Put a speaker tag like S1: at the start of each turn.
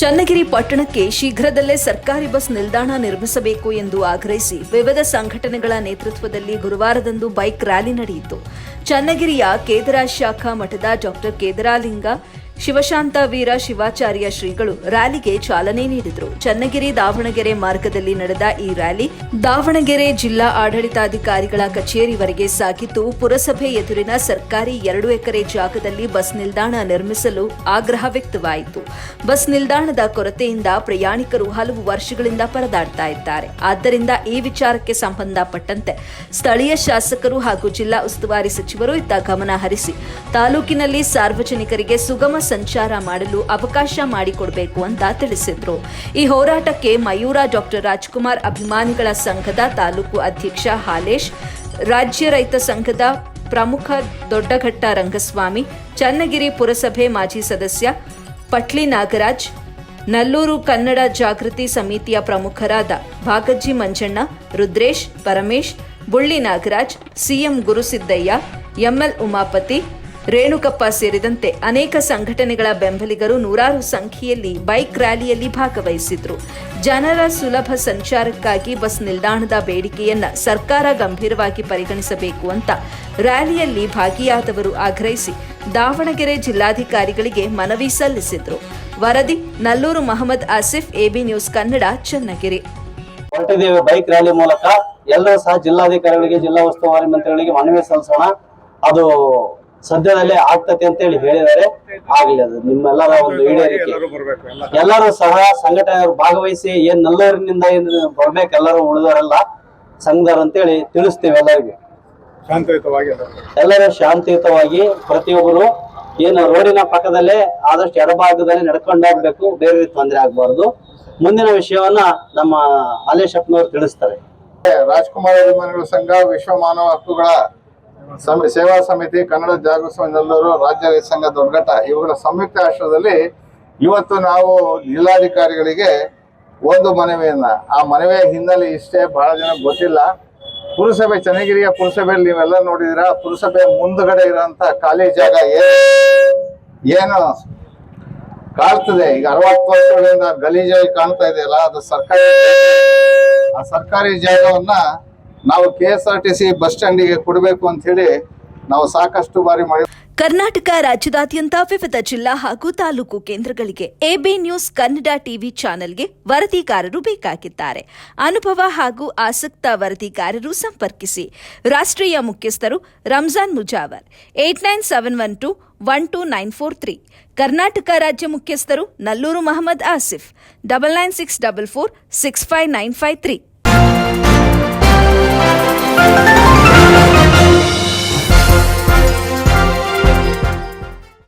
S1: ಚನ್ನಗಿರಿ ಪಟ್ಟಣಕ್ಕೆ ಶೀಘ್ರದಲ್ಲೇ ಸರ್ಕಾರಿ ಬಸ್ ನಿಲ್ದಾಣ ನಿರ್ಮಿಸಬೇಕು ಎಂದು ಆಗ್ರಹಿಸಿ ವಿವಿಧ ಸಂಘಟನೆಗಳ ನೇತೃತ್ವದಲ್ಲಿ ಗುರುವಾರದಂದು ಬೈಕ್ ರ್ಯಾಲಿ ನಡೆಯಿತು. ಚನ್ನಗಿರಿಯ ಕೇದರ ಶಾಖಾ ಮಠದ ಡಾಕ್ಟರ್ ಕೇದರಾಲಿಂಗ ಶಿವಶಾಂತ ವೀರ ಶಿವಾಚಾರ್ಯ ಶ್ರೀಗಳು ರ್ಯಾಲಿಗೆ ಚಾಲನೆ ನೀಡಿದರು. ಚನ್ನಗಿರಿ ದಾವಣಗೆರೆ ಮಾರ್ಗದಲ್ಲಿ ನಡೆದ ಈ ರ್ಯಾಲಿ ದಾವಣಗೆರೆ ಜಿಲ್ಲಾ ಆಡಳಿತಾಧಿಕಾರಿಗಳ ಕಚೇರಿವರೆಗೆ ಸಾಗಿದ್ದು, ಪುರಸಭೆ ಎದುರಿನ ಸರ್ಕಾರಿ ಎರಡು ಎಕರೆ ಜಾಗದಲ್ಲಿ ಬಸ್ ನಿಲ್ದಾಣ ನಿರ್ಮಿಸಲು ಆಗ್ರಹ ವ್ಯಕ್ತವಾಯಿತು. ಬಸ್ ನಿಲ್ದಾಣದ ಕೊರತೆಯಿಂದ ಪ್ರಯಾಣಿಕರು ಹಲವು ವರ್ಷಗಳಿಂದ ಪರದಾಡ್ತಾ ಇದ್ದಾರೆ. ಆದ್ದರಿಂದ ಈ ವಿಚಾರಕ್ಕೆ ಸಂಬಂಧಪಟ್ಟಂತೆ ಸ್ಥಳೀಯ ಶಾಸಕರು ಹಾಗೂ ಜಿಲ್ಲಾ ಉಸ್ತುವಾರಿ ಸಚಿವರು ಇತ್ತ ಗಮನ ಹರಿಸಿ, ತಾಲೂಕಿನಲ್ಲಿ ಸಾರ್ವಜನಿಕರಿಗೆ ಸುಗಮ ಸಂಚಾರ ಮಾಡಲು ಅವಕಾಶ ಮಾಡಿಕೊಡಬೇಕು ಅಂತ ತಿಳಿಸಿದ್ರು. ಈ ಹೋರಾಟಕ್ಕೆ ಮಯೂರ ಡಾಕ್ಟರ್ ರಾಜ್ಕುಮಾರ್ ಅಭಿಮಾನಿಗಳ ಸಂಘದ ತಾಲೂಕು ಅಧ್ಯಕ್ಷ ಹಾಲೇಶ್, ರಾಜ್ಯ ರೈತ ಸಂಘದ ಪ್ರಮುಖ ದೊಡ್ಡಘಟ್ಟ ರಂಗಸ್ವಾಮಿ, ಚನ್ನಗಿರಿ ಪುರಸಭೆ ಮಾಜಿ ಸದಸ್ಯ ಪಟ್ಲಿ ನಾಗರಾಜ್, ನಲ್ಲೂರು ಕನ್ನಡ ಜಾಗೃತಿ ಸಮಿತಿಯ ಪ್ರಮುಖರಾದ ಭಾಗಜ್ಜಿ ಮಂಜಣ್ಣ, ರುದ್ರೇಶ್, ಪರಮೇಶ್, ಬುಳ್ಳಿ ನಾಗರಾಜ್, ಸಿಎಂ ಗುರುಸಿದ್ದಯ್ಯ, ಎಂಎಲ್ ಉಮಾಪತಿ ರೇಣುಕಪ್ಪ ಸೇರಿದಂತೆ ಅನೇಕ ಸಂಘಟನೆಗಳ ಬೆಂಬಲಿಗರು ನೂರಾರು ಸಂಖ್ಯೆಯಲ್ಲಿ ಬೈಕ್ ರ್ಯಾಲಿಯಲ್ಲಿ ಭಾಗವಹಿಸಿದ್ರು. ಜನರ ಸುಲಭ ಸಂಚಾರಕ್ಕಾಗಿ ಬಸ್ ನಿಲ್ದಾಣದ ಬೇಡಿಕೆಯನ್ನ ಸರ್ಕಾರ ಗಂಭೀರವಾಗಿ ಪರಿಗಣಿಸಬೇಕು ಅಂತ ರ್ಯಾಲಿಯಲ್ಲಿ ಭಾಗಿಯಾದವರು ಆಗ್ರಹಿಸಿ ದಾವಣಗೆರೆ ಜಿಲ್ಲಾಧಿಕಾರಿಗಳಿಗೆ ಮನವಿ ಸಲ್ಲಿಸಿದ್ರು. ವರದಿ Nallur Mohammed Asif, AB News Kannada, Channagiri.
S2: Bike rally ಮೂಲಕ. ಎಲ್ಲರೂ ಸಹ ಜಿಲ್ಲಾಧಿಕಾರಿಗಳಿಗೆ, ಜಿಲ್ಲಾ ಉಸ್ತುವಾರಿ ಮಂತ್ರಿಗಳಿಗೆ ಮನವಿ ಸಲ್ಲಿಸೋಣ. ಅದು ಸದ್ಯದಲ್ಲೇ ಆಗ್ತತೆ ಅಂತ ಹೇಳಿ ಹೇಳಿದರೆ ಆಗ್ಲಿ ಅದು. ನಿಮ್ಮೆಲ್ಲರ ಒಂದು ಈಡೇರಿಕೆ. ಎಲ್ಲರೂ ಸಹ ಸಂಘಟನೆಯವರು ಭಾಗವಹಿಸಿ ಏನ್ ನಲ್ಲೂರಿನಿಂದ ಏನ್ ಬರ್ಬೇಕು ಎಲ್ಲರೂ ಉಳಿದವರೆಲ್ಲ ಸಂಘದವ್ರು ಅಂತೇಳಿ ತಿಳಿಸ್ತೇವೆ ಎಲ್ಲರಿಗೂ.
S3: ಶಾಂತಿಯುತವಾಗಿ.
S2: ಎಲ್ಲರೂ ಶಾಂತಿಯುತವಾಗಿ ಪ್ರತಿಯೊಬ್ಬರು ಏನು ರೋಡಿನ ಪಕ್ಕದಲ್ಲೇ ಆದಷ್ಟು ಎಡಭಾಗದಲ್ಲಿ ನಡ್ಕೊಂಡು ಹೋಗ್ಬೇಕು ಬೇರೆ ರೀತಿ ತೊಂದರೆ ಆಗ್ಬಾರ್ದು. ಮುಂದಿನ ವಿಷಯವನ್ನ ನಮ್ಮ ಹಾಲೇಶಪ್ಪನವರು ತಿಳಿಸ್ತಾರೆ.
S3: ರಾಜ್ಕುಮಾರ್ ಅಭಿಮಾನಿಗಳ ಸಂಘ ವಿಶ್ವ ಮಾನವ ಹಕ್ಕುಗಳ ಸೇವಾ ಸಮಿತಿ, ಕನ್ನಡ ಜಾಗೃತಿ ನೆಲ್ಲೂರು ರಾಜ್ಯ ಸಂಘ ದೊಡ್ಡಘಟ್ಟ ಇವುಗಳ ಸಂಯುಕ್ತ ಆಶ್ರಯದಲ್ಲಿ ಇವತ್ತು ನಾವು ಜಿಲ್ಲಾಧಿಕಾರಿಗಳಿಗೆ ಒಂದು ಮನವಿಯನ್ನ. ಆ ಮನವಿಯ ಹಿನ್ನೆಲೆ ಇಷ್ಟೇ ಬಹಳ ಜನ ಗೊತ್ತಿಲ್ಲ. ಪುರಸಭೆ, ಚನ್ನಗಿರಿಯ ಪುರಸಭೆಯಲ್ಲಿ ನೀವೆಲ್ಲ ನೋಡಿದಿರ ಪುರಸಭೆ ಮುಂದ್ಗಡೆ ಇರೋಂತ ಖಾಲಿ ಜಾಗ ಏನು ಏನು ಕಾಣ್ತದೆ? ಈಗ ಅರವತ್ತು ವರ್ಷಗಳಿಂದ ಗಲೀಜಾಗಿ ಕಾಣ್ತಾ ಇದೆಯಲ್ಲ, ಅದು ಸರ್ಕಾರಿ ಆ ಸರ್ಕಾರಿ ಜಾಗವನ್ನ ನಾವು K S R T C bus ಸ್ಟ್ಯಾಂಡಿಗೆ ಕೊಡಬೇಕು ಅಂತ ಹೇಳಿ ನಾವು ಸಾಕಷ್ಟು ಬಾರಿ ಮಾಡಿ
S1: ಕರ್ನಾಟಕ ರಾಜ್ಯದಾದ್ಯಂತ ವಿವಿಧ ಜಿಲ್ಲಾ ಹಾಗೂ ತಾಲೂಕು ಕೇಂದ್ರಗಳಿಗೆ ಎಬಿ ನ್ಯೂಸ್ ಕನ್ನಡ ಟಿವಿ ಚಾನೆಲ್ಗೆ ವರದಿಗಾರರು ಬೇಕಾಗಿದ್ದಾರೆ. ಅನುಭವ ಹಾಗೂ ಆಸಕ್ತ ವರದಿಗಾರರು ಸಂಪರ್ಕಿಸಿ. ರಾಷ್ಟ್ರೀಯ ಮುಖ್ಯಸ್ಥರು Ramzan Mujawar, eight nine seven one two one two nine four three. Karnataka ರಾಜ್ಯ ಮುಖ್ಯಸ್ಥರು Nallur Mohammed Asif, double nine six double four six five nine five three.